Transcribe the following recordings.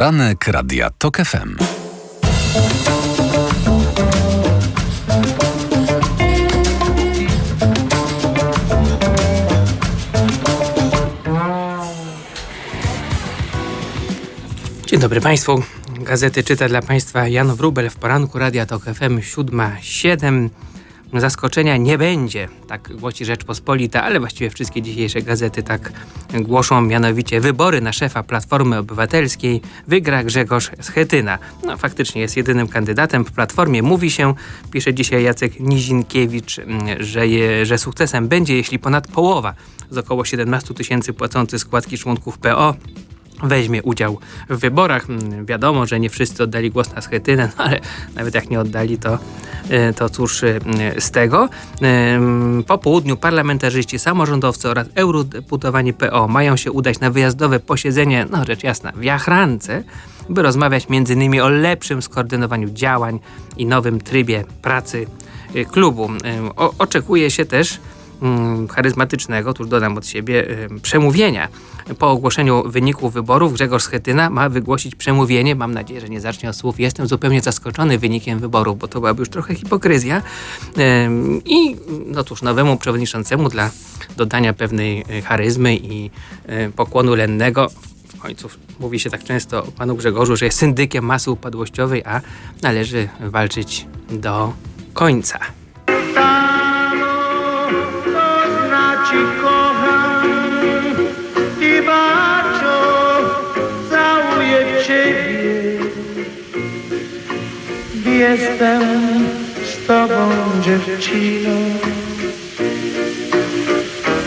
Poranek Radia TOK FM. Dzień dobry Państwu. Gazety czyta dla Państwa Jan Wrubel w poranku Radia TOK FM 7.7. Zaskoczenia nie będzie, tak głosi Rzeczpospolita, ale właściwie wszystkie dzisiejsze gazety tak głoszą, mianowicie wybory na szefa Platformy Obywatelskiej wygra Grzegorz Schetyna. No faktycznie jest jedynym kandydatem w Platformie. Mówi się, pisze dzisiaj Jacek Nizinkiewicz, że, je, że sukcesem będzie, jeśli ponad połowa z około 17 tysięcy płacących składki członków PO weźmie udział w wyborach. Mm, wiadomo, że nie wszyscy oddali głos na Schetynę, no ale nawet jak nie oddali, to, y, to cóż y, z tego. Po południu parlamentarzyści, samorządowcy oraz eurodeputowani PO mają się udać na wyjazdowe posiedzenie, no rzecz jasna, w Jachrance, by rozmawiać m.in. o lepszym skoordynowaniu działań i nowym trybie pracy y, klubu. O, oczekuje się też charyzmatycznego, tuż dodam od siebie, przemówienia. Po ogłoszeniu wyników wyborów Grzegorz Schetyna ma wygłosić przemówienie. Mam nadzieję, że nie zacznie od słów. Jestem zupełnie zaskoczony wynikiem wyborów, bo to byłaby już trochę hipokryzja. I no cóż, nowemu przewodniczącemu dla dodania pewnej e, charyzmy i e, pokłonu lennego w końcu mówi się tak często o panu Grzegorzu, że jest syndykiem masy upadłościowej, a należy walczyć do końca. Ci kocham i bardzo całuję Ciebie. Jestem z Tobą dziewczyną,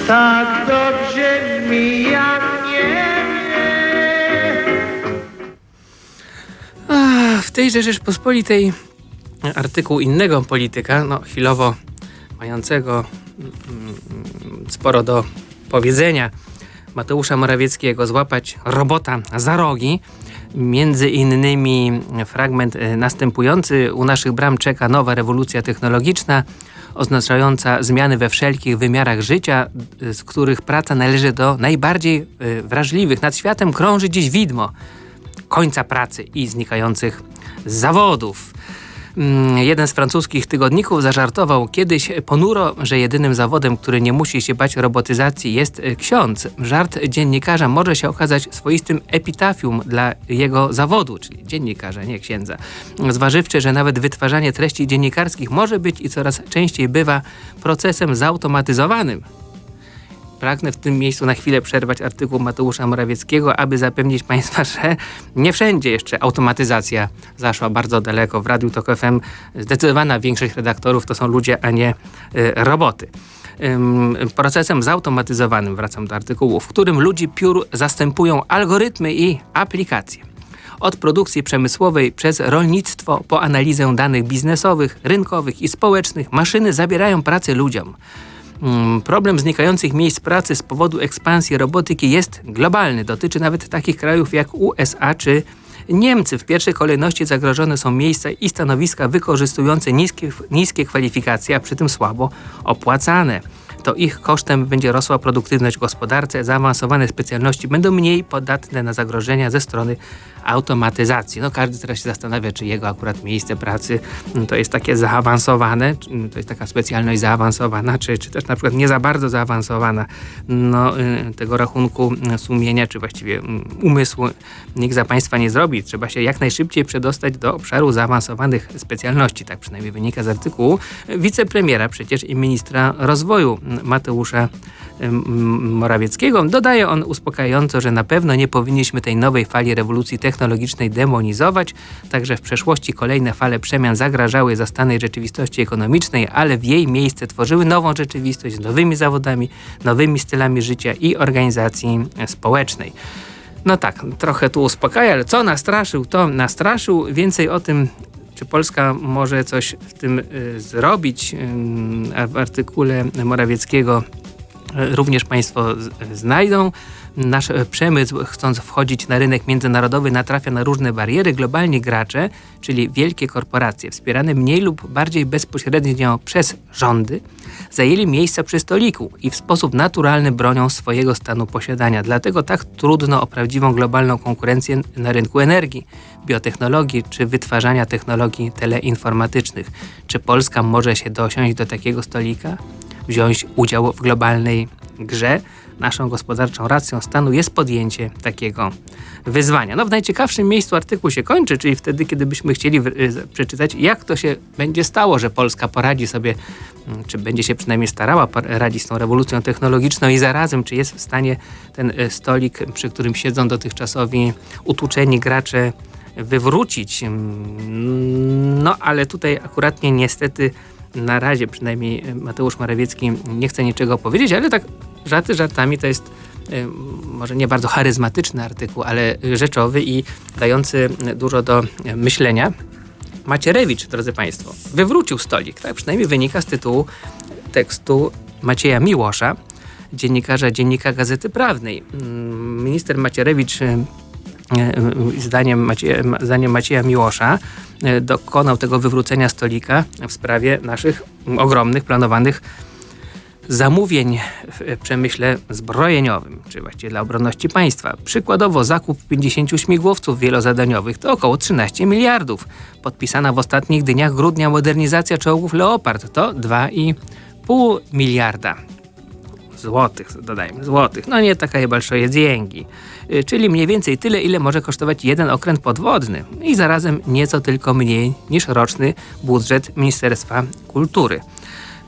tak dobrze mi jak nie w tejże Rzeczpospolitej artykuł innego polityka, no chwilowo mającego sporo do powiedzenia Mateusza Morawieckiego złapać robota za rogi. Między innymi fragment e, następujący. U naszych bram czeka nowa rewolucja technologiczna, oznaczająca zmiany we wszelkich wymiarach życia, z których praca należy do najbardziej e, wrażliwych. Nad światem krąży dziś widmo końca pracy i znikających zawodów. Mm, jeden z francuskich tygodników zażartował kiedyś ponuro, że jedynym zawodem, który nie musi się bać robotyzacji jest ksiądz. Żart dziennikarza może się okazać swoistym epitafium dla jego zawodu, czyli dziennikarza, nie księdza. Zważywszy, że nawet wytwarzanie treści dziennikarskich może być i coraz częściej bywa procesem zautomatyzowanym, pragnę w tym miejscu na chwilę przerwać artykuł Mateusza Morawieckiego, aby zapewnić Państwa, że nie wszędzie jeszcze automatyzacja zaszła bardzo daleko. W Radiu Tok FM zdecydowana większość redaktorów to są ludzie, a nie y, roboty procesem zautomatyzowanym, wracam do artykułu, w którym ludzi piór zastępują algorytmy i aplikacje. Od produkcji przemysłowej przez rolnictwo po analizę danych biznesowych, rynkowych i społecznych maszyny zabierają pracę ludziom. Mm, problem znikających miejsc pracy z powodu ekspansji robotyki jest globalny. Dotyczy nawet takich krajów jak USA czy Niemcy. W pierwszej kolejności zagrożone są miejsca i stanowiska wykorzystujące niskie, niskie kwalifikacje, a przy tym słabo opłacane to ich kosztem będzie rosła produktywność gospodarce, zaawansowane specjalności będą mniej podatne na zagrożenia ze strony automatyzacji. No każdy teraz się zastanawia, czy jego akurat miejsce pracy mm, to jest takie zaawansowane, mm, to jest taka specjalność zaawansowana, czy, czy też na przykład nie za bardzo zaawansowana. No y, tego rachunku mm, sumienia, czy właściwie umysłu nikt za państwa nie zrobi. Trzeba się jak najszybciej przedostać do obszaru zaawansowanych specjalności. Tak przynajmniej wynika z artykułu wicepremiera przecież i ministra rozwoju Mateusza Morawieckiego. Dodaje on uspokajająco, że na pewno nie powinniśmy tej nowej fali rewolucji technologicznej demonizować, także w przeszłości kolejne fale przemian zagrażały zastanej rzeczywistości ekonomicznej, ale w jej miejsce tworzyły nową rzeczywistość z nowymi zawodami, nowymi stylami życia i organizacji społecznej. No tak, trochę tu uspokaja, ale co nastraszył, to nastraszył. Więcej o tym czy Polska może coś w tym y, zrobić? Y, w artykule Morawieckiego również Państwo znajdą. Nasz przemysł, chcąc wchodzić na rynek międzynarodowy, natrafia na różne bariery. Globalni gracze, czyli wielkie korporacje, wspierane mniej lub bardziej bezpośrednio przez rządy, zajęli miejsca przy stoliku i w sposób naturalny bronią swojego stanu posiadania. Dlatego tak trudno o prawdziwą globalną konkurencję na rynku energii, biotechnologii czy wytwarzania technologii teleinformatycznych. Czy Polska może się dosiąść do takiego stolika? Wziąć udział w globalnej grze? Naszą gospodarczą racją stanu jest podjęcie takiego wyzwania. No w najciekawszym miejscu artykuł się kończy, czyli wtedy, kiedy byśmy chcieli przeczytać, jak to się będzie stało, że Polska poradzi sobie, mm, czy będzie się przynajmniej starała radzić z tą rewolucją technologiczną i zarazem, czy jest w stanie ten e, stolik, przy którym siedzą dotychczasowi utłuczeni gracze, wywrócić. Mm, no ale tutaj akuratnie niestety na razie przynajmniej Mateusz Morawiecki nie chce niczego powiedzieć, ale tak żarty żartami to jest y, może nie bardzo charyzmatyczny artykuł, ale rzeczowy i dający dużo do myślenia. Macierewicz, drodzy Państwo, wywrócił stolik, tak przynajmniej wynika z tytułu tekstu Macieja Miłosza, dziennikarza Dziennika Gazety Prawnej. Mm, minister Macierewicz y, zdaniem Macieja, zdaniem Macieja Miłosza dokonał tego wywrócenia stolika w sprawie naszych ogromnych planowanych zamówień w przemyśle zbrojeniowym, czy właściwie dla obronności państwa. Przykładowo zakup 50 śmigłowców wielozadaniowych to około 13 miliardów. Podpisana w ostatnich dniach grudnia modernizacja czołgów Leopard to 2,5 miliarda złotych, dodajmy, złotych. No nie taka большое деньги. Czyli mniej więcej tyle, ile może kosztować jeden okręt podwodny i zarazem nieco tylko mniej niż roczny budżet Ministerstwa Kultury.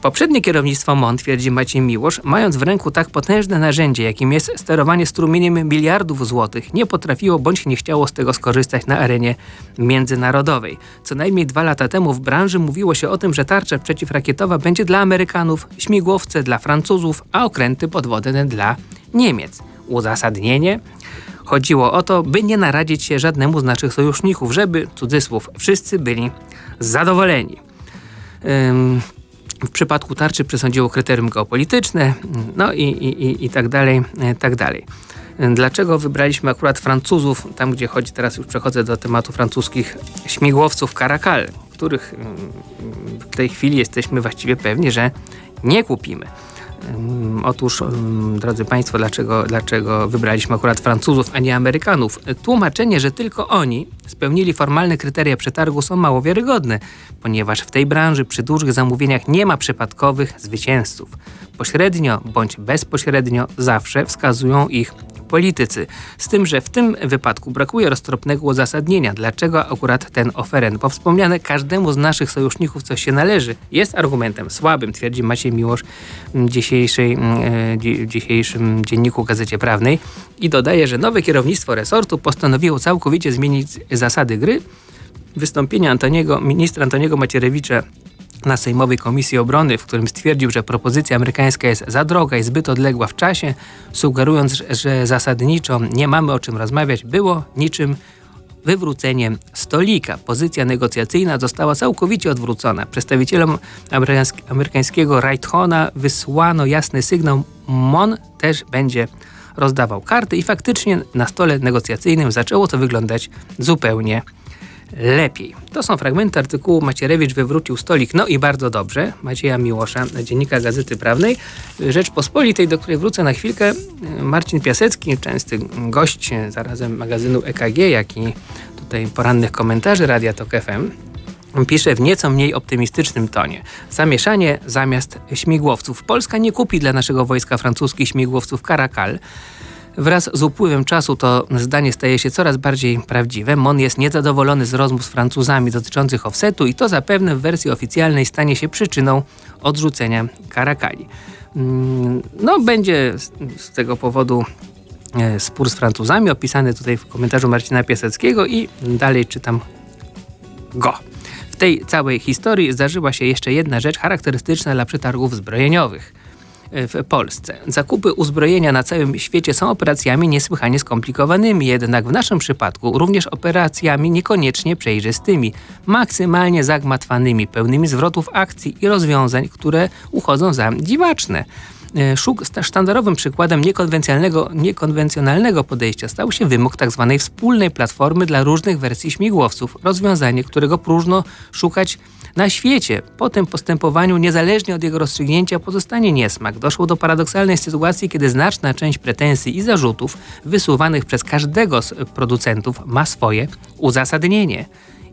Poprzednie kierownictwo MON, twierdzi Maciej Miłosz, mając w ręku tak potężne narzędzie, jakim jest sterowanie strumieniem miliardów złotych, nie potrafiło bądź nie chciało z tego skorzystać na arenie międzynarodowej. Co najmniej dwa lata temu w branży mówiło się o tym, że tarcza przeciwrakietowa będzie dla Amerykanów, śmigłowce dla Francuzów, a okręty podwodne dla Niemiec. Uzasadnienie? Chodziło o to, by nie naradzić się żadnemu z naszych sojuszników, żeby, cudzysłów, wszyscy byli zadowoleni. W przypadku tarczy przesądziło kryterium geopolityczne, no i, i, i, tak dalej, e, tak dalej. Dlaczego wybraliśmy akurat Francuzów, tam gdzie chodzi, teraz już przechodzę do tematu francuskich śmigłowców Caracal, których mm, w tej chwili jesteśmy właściwie pewni, że nie kupimy. Otóż, drodzy Państwo, dlaczego, dlaczego wybraliśmy akurat Francuzów, a nie Amerykanów? Tłumaczenie, że tylko oni spełnili formalne kryteria przetargu są mało wiarygodne, ponieważ w tej branży przy dużych zamówieniach nie ma przypadkowych zwycięzców. Pośrednio bądź bezpośrednio zawsze wskazują ich politycy. Z tym, że w tym wypadku brakuje roztropnego uzasadnienia, dlaczego akurat ten oferent, bo wspomniane każdemu z naszych sojuszników coś się należy, jest argumentem słabym, twierdzi Maciej Miłosz w dzisiejszej, e, dzisiejszym dzienniku Gazecie Prawnej i dodaje, że nowe kierownictwo resortu postanowiło całkowicie zmienić zasady gry. Wystąpienie Antoniego, ministra Antoniego Macierewicza na Sejmowej Komisji Obrony, w którym stwierdził, że propozycja amerykańska jest za droga i zbyt odległa w czasie, sugerując, że zasadniczo nie mamy o czym rozmawiać, było niczym wywróceniem stolika. Pozycja negocjacyjna została całkowicie odwrócona. Przedstawicielom amerykańskiego Wright-Hona wysłano jasny sygnał, MON też będzie rozdawał karty i faktycznie na stole negocjacyjnym zaczęło to wyglądać zupełnie lepiej. To są fragmenty artykułu Macierewicz wywrócił stolik. No i bardzo dobrze. Macieja Miłosza, dziennika Gazety Prawnej. Rzeczpospolitej, do której wrócę na chwilkę. Marcin Piasecki, częsty gość zarazem magazynu EKG, jak i tutaj porannych komentarzy Radia Tok FM pisze w nieco mniej optymistycznym tonie. Zamieszanie zamiast śmigłowców. Polska nie kupi dla naszego wojska francuskich śmigłowców Caracal. Wraz z upływem czasu to zdanie staje się coraz bardziej prawdziwe. Mon jest niezadowolony z rozmów z Francuzami dotyczących offsetu i to zapewne w wersji oficjalnej stanie się przyczyną odrzucenia Karakali. Mm, no, będzie z tego powodu e, spór z Francuzami, opisany tutaj w komentarzu Marcina Piaseckiego i dalej czytam go. W tej całej historii zdarzyła się jeszcze jedna rzecz charakterystyczna dla przetargów zbrojeniowych – w Polsce. Zakupy uzbrojenia na całym świecie są operacjami niesłychanie skomplikowanymi, jednak w naszym przypadku również operacjami niekoniecznie przejrzystymi, maksymalnie zagmatwanymi, pełnymi zwrotów akcji i rozwiązań, które uchodzą za dziwaczne. E, sztandarowym przykładem niekonwencjonalnego, niekonwencjonalnego podejścia stał się wymóg tzw. wspólnej platformy dla różnych wersji śmigłowców, rozwiązanie, którego próżno szukać na świecie. Po tym postępowaniu, niezależnie od jego rozstrzygnięcia, pozostanie niesmak. Doszło do paradoksalnej sytuacji, kiedy znaczna część pretensji i zarzutów wysuwanych przez każdego z producentów ma swoje uzasadnienie.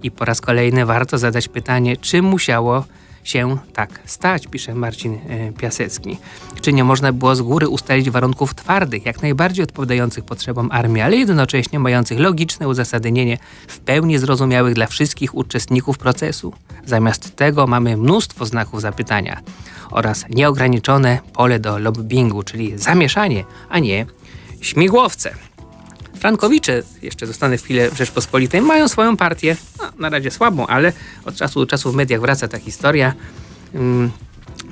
I po raz kolejny warto zadać pytanie, czy musiało się tak stać, pisze Marcin e, Piasecki. Czy nie można było z góry ustalić warunków twardych, jak najbardziej odpowiadających potrzebom armii, ale jednocześnie mających logiczne uzasadnienie, w pełni zrozumiałych dla wszystkich uczestników procesu? Zamiast tego mamy mnóstwo znaków zapytania oraz nieograniczone pole do lobbingu, czyli zamieszanie, a nie śmigłowce. Frankowicze, jeszcze zostanę chwilę w Rzeczpospolitej, mają swoją partię, no, na razie słabą, ale od czasu do czasu w mediach wraca ta historia, mm,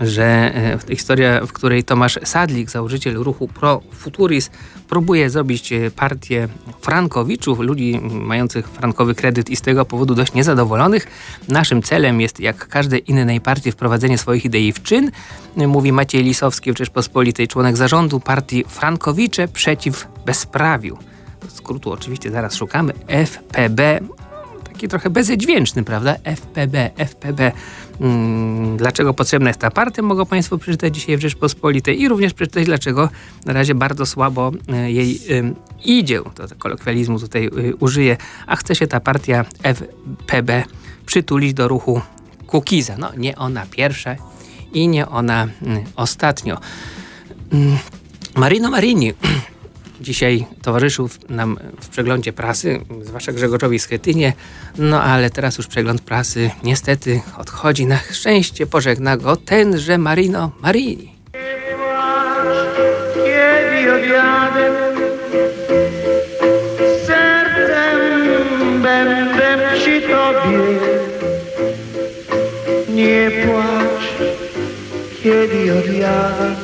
że e, historia, w której Tomasz Sadlik, założyciel ruchu Pro Futuris, próbuje zrobić e, partię frankowiczów, ludzi mm, mających frankowy kredyt i z tego powodu dość niezadowolonych. Naszym celem jest, jak każdej innej partii, wprowadzenie swoich idei w czyn, mówi Maciej Lisowski Rzeczpospolitej, członek zarządu partii Frankowicze przeciw bezprawiu skrótu oczywiście zaraz szukamy, FPB, taki trochę bezdźwięczny, prawda? FPB, FPB. Mm, Dlaczego potrzebna jest ta partia, mogą Państwo przeczytać dzisiaj w Rzeczpospolitej i również przeczytać, dlaczego na razie bardzo słabo e, jej ym, idzie. To kolokwializmu tutaj y, użyję, a chce się ta partia FPB przytulić do ruchu Kukiza. No, nie ona pierwsza i nie ona mm, ostatnio. Mm, Marino Marini dzisiaj towarzyszył nam w przeglądzie prasy, zwłaszcza Grzegorzowi Schetynie, no ale teraz już przegląd prasy niestety odchodzi. Na szczęście pożegna go tenże Marino Marini. Kiedy odjadę Sercem będę przy tobie Nie płacz Kiedy odjadę